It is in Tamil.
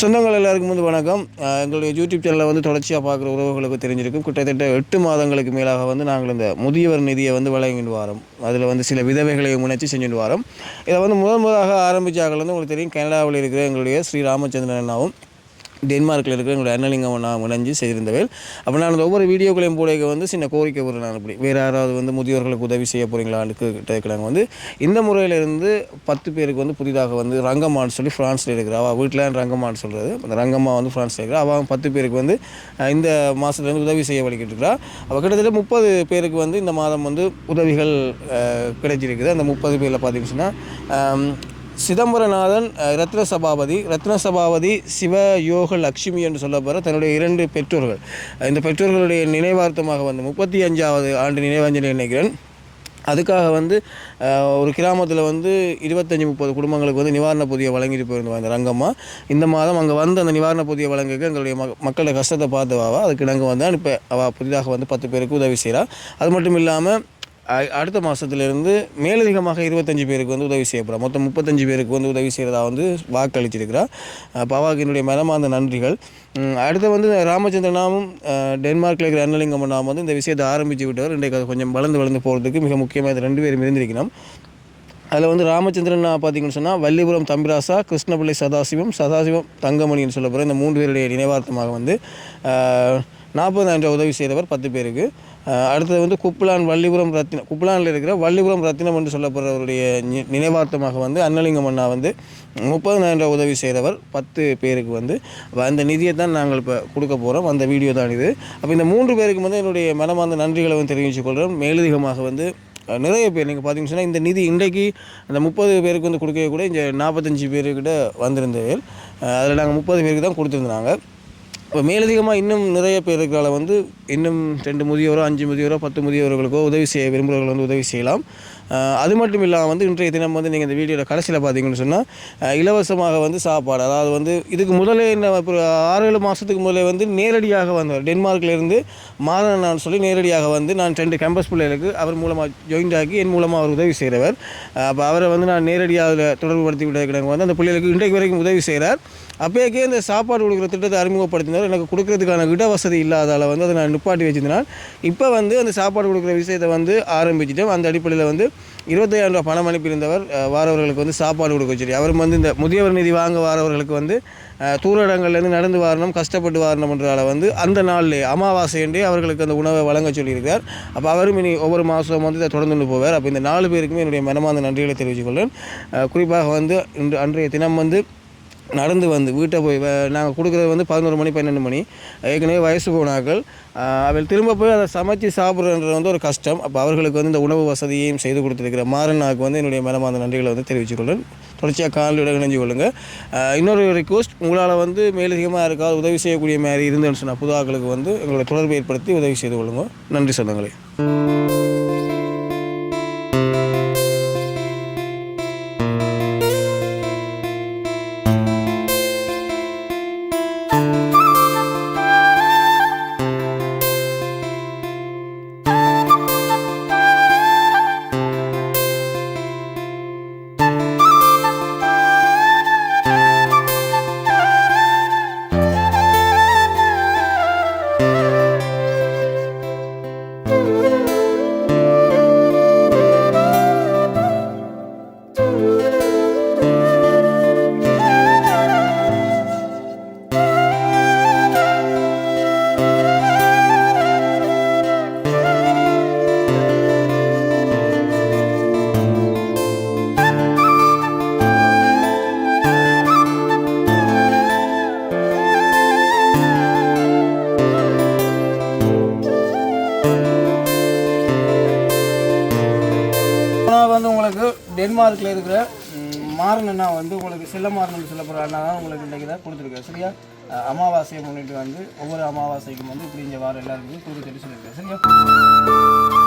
சொந்தங்கள் எல்லாருக்கும் வந்து வணக்கம். எங்களுடைய யூடியூப் சேனலை வந்து தொடர்ச்சியாக பார்க்குற உறவுகளுக்கு தெரிஞ்சிருக்கும். கிட்டத்தட்ட எட்டு மாதங்களுக்கு மேலாக வந்து நாங்கள் இந்த முதியவர் நிதியை வந்து வழங்கிட்டு வரோம். அதில் வந்து சில விதவைகளை முன்னெச்சு செஞ்சுட்டு வரோம். இதை வந்து முதல் முதலாக ஆரம்பித்தார்கள் வந்து உங்களுக்கு தெரியும். கனடாவில் இருக்கிற எங்களுடைய ஸ்ரீ ராமச்சந்திரன் அண்ணாவும். டென்மார்க்கில் இருக்கிற எங்களுடைய அண்ணலிங்கம் நான் இணைஞ்சு செய்திருந்தவேல் அப்போ நான் அந்த ஒவ்வொரு வீடியோக்களையும் போடைக்க வந்து சின்ன கோரிக்கை ஒரு நான் இப்படி வேறு யாராவது வந்து முதியோர்களுக்கு உதவி செய்ய போகிறீங்களான்னு கேட்குறாங்க வந்து இந்த முறையிலேருந்து பத்து பேருக்கு வந்து புதிதாக வந்து ரங்கம்மான்னு சொல்லி ஃப்ரான்ஸில் இருக்கிற அவள் வீட்டில் ரங்கம்மான்னு சொல்கிறது அந்த ரங்கம்மா வந்து ஃப்ரான்ஸில் இருக்கிறா அவள் பத்து பேருக்கு வந்து இந்த மாதத்துலேருந்து உதவி செய்ய வழிக்கிட்டு இருக்கிறா அவள் கிட்டத்தட்ட முப்பது பேருக்கு வந்து இந்த மாதம் வந்து உதவிகள் கிடைச்சிருக்குது. அந்த முப்பது பேரில் பார்த்தீங்கன்னா சிதம்பரநாதன் ரத்ன சபாபதி ரத்ன சபாபதி சிவ யோக லக்ஷ்மி என்று சொல்லப்படுற தன்னுடைய இரண்டு பெற்றோர்கள். இந்த பெற்றோர்களுடைய நினைவார்த்தமாக வந்து முப்பத்தி அஞ்சாவது ஆண்டு நினைவாஞ்சலி நினைக்கிறேன். அதுக்காக வந்து ஒரு கிராமத்தில் வந்து இருபத்தஞ்சி முப்பது குடும்பங்களுக்கு வந்து நிவாரண பொதியை வழங்கிட்டு போயிருந்தோம் அந்த ரங்கம்மா. இந்த மாதம் அங்கே வந்து அந்த நிவாரண பொதியை வழங்குக்கு எங்களுடைய மக் மக்களோட கஷ்டத்தை பார்த்து வாவா. அதுக்கு நாங்கள் வந்தால் இப்போ அவள் புதிதாக வந்து பத்து பேருக்கு உதவி செய்கிறா அது மட்டும் இல்லாமல் அடுத்த மாதத்துலேருந்து மேலதிகமாக இருபத்தஞ்சி பேருக்கு வந்து உதவி செய்யப்படும். மொத்தம் முப்பத்தஞ்சு பேருக்கு வந்து உதவி செய்கிறதா வந்து வாக்களிச்சிருக்கிறார். அப்போ என்னுடைய மனமார்ந்த நன்றிகள். அடுத்து வந்து ராமச்சந்திரனாவும் டென்மார்க்கில் இருக்கிற அன்னலிங்கம் நாம் வந்து இந்த விஷயத்தை ஆரம்பித்து விட்டவர். இன்றைக்கு அது கொஞ்சம் வளர்ந்து வளர்ந்து போகிறதுக்கு மிக முக்கியமாக இது ரெண்டு பேரும் இருந்திருக்கணும். அதில் வந்து ராமச்சந்திரன் பார்த்தீங்கன்னு சொன்னால் வள்ளிபுரம் தம்பிராசா கிருஷ்ணபிள்ளை சதாசிவம் சதாசிவம் தங்கமணின்னு சொல்லப்படுற இந்த மூன்று பேருடைய நினைவார்த்தமாக வந்து நாற்பதாயிரம் உதவி செய்தவர் பத்து பேருக்கு. அடுத்தது வந்து குப்புலான் வள்ளிபுரம் ரத்தினம் குப்புலானில் இருக்கிற வள்ளிபுரம் ரத்தினம் என்று சொல்லப்படுறவருடைய நி- நினைவார்த்தமாக வந்து அன்னலிங்கம் அண்ணா வந்து முப்பதாயிரம் ரூபாய் உதவி செய்தவர் பத்து பேருக்கு வந்து. அந்த நிதியை தான் நாங்கள் இப்போ கொடுக்க போகிறோம் அந்த வீடியோ தான் இது. அப்போ இந்த மூன்று பேருக்கு வந்து என்னுடைய மனமார்ந்த நன்றிகளை வந்து தெரிவித்துக் கொள்கிறோம். மேலதிகமாக வந்து நிறைய பேர் நீங்கள் பார்த்தீங்கன்னு சொன்னால் இந்த நிதி இன்றைக்கு அந்த முப்பது பேருக்கு வந்து கொடுக்கவே கூட இங்கே நாற்பத்தஞ்சு பேருக்கிட்ட வந்திருந்தது. அதில் நாங்கள் முப்பது பேருக்கு தான் கொடுத்துருந்தாங்க. இப்போ மேலதிகமாக இன்னும் நிறைய பேருக்கால வந்து இன்னும் ரெண்டு முதியோரோ அஞ்சு முதியோரோ பத்து முதியோர்களுக்கோ உதவி செய்ய விரும்புகிறவர்கள் வந்து உதவி செய்யலாம். அது மட்டும் இல்லாமல் வந்து இன்றைய தினம் வந்து நீங்கள் இந்த வீடியோவில் கடைசியில் பார்த்தீங்கன்னு சொன்னால் இலவசமாக வந்து சாப்பாடு அதாவது வந்து இதுக்கு முதலே என்ன இப்போ ஆறு ஏழு மாதத்துக்கு முதலே வந்து நேரடியாக வந்தவர் டென்மார்க்லேருந்து மாதன் நான் சொல்லி நேரடியாக வந்து நான் ரெண்டு கேம்பஸ் பிள்ளைகளுக்கு அவர் மூலமாக ஜாயின் ஆக்கி என் மூலமாக அவர் உதவி செய்கிறவர் அப்போ அவரை வந்து நான் நேரடியாக அதில் தொடர்பு படுத்தி விட வந்து அந்த பிள்ளைகளுக்கு இன்றைக்கு வரைக்கும் உதவி செய்கிறார் அப்போக்கே இந்த சாப்பாடு கொடுக்குற திட்டத்தை அறிமுகப்படுத்தினார். எனக்கு கொடுக்கறதுக்கான இட வசதி இல்லாதால் வந்து அதை நான் நிப்பாட்டி வச்சிருந்தேன். இப்போ வந்து அந்த சாப்பாடு கொடுக்குற விஷயத்தை வந்து ஆரம்பிச்சிட்டோம். அந்த அடிப்படையில் வந்து இருபத்தையாயிரம் ரூபாய் பணம் அனுப்பியிருந்தவர் வாரவர்களுக்கு வந்து சாப்பாடு கொடுக்க வச்சிரு அவரும் வந்து இந்த முதியவர் நிதி வாங்க வாரவர்களுக்கு வந்து அஹ், தூர இடங்கள்லேருந்து நடந்து வரணும் கஷ்டப்பட்டு வரணும்ன்றதால வந்து அந்த நாள்லேயே அமாவாசையண்டே அவர்களுக்கு அந்த உணவை வழங்க சொல்லியிருக்கார் அப்போ அவரும் இனி ஒவ்வொரு மாதம் வந்து இதை தொடர்ந்து கொண்டு போவார். அப்போ இந்த நாலு பேருக்குமே என்னுடைய மனமார்ந்த நன்றிகளை தெரிவித்துக்கொள்ளேன் குறிப்பாக வந்து இன்று அன்றைய தினம் வந்து நடந்து வந்து வீட்டை போய் நாங்கள் கொடுக்குறது வந்து பதினோரு மணி பன்னெண்டு மணி. ஏற்கனவே வயசு போனார்கள். அவள் திரும்ப போய் அதை சமைச்சு சாப்பிட்றன்றது வந்து ஒரு கஷ்டம். அப்போ அவர்களுக்கு வந்து இந்த உணவு வசதியையும் செய்து கொடுத்துருக்கிற மாறனாக்கு வந்து என்னுடைய மனமார்ந்த நன்றிகளை வந்து தெரிவித்துக் தொடர்ச்சியாக காலையில் இணைஞ்சு கொள்ளுங்கள் இன்னொரு ரிக்வஸ்ட் உங்களால் வந்து மேலதிகமாக இருக்காது உதவி செய்யக்கூடிய மாதிரி இருந்துன்னு சொன்னால் புது ஆக்களுக்கு வந்து எங்களுடைய தொடர்பு ஏற்படுத்தி உதவி செய்து கொள்ளுங்க. நன்றி சொந்தங்களே. டென்மார்க்கில் இருக்கிற மாரணனா வந்து உங்களுக்கு செல்ல மாரணம் சொல்ல அண்ணா தான் உங்களுக்கு இன்றைக்கி தான் கொடுத்துருக்கேன் சரியா? அமாவாசையை முன்னிட்டு வந்து ஒவ்வொரு அமாவாசைக்கும் வந்து இப்படி இந்த வாரம் எல்லாருக்கும் கொடுத்து சொல்லி சொல்லியிருக்கேன் சரியா?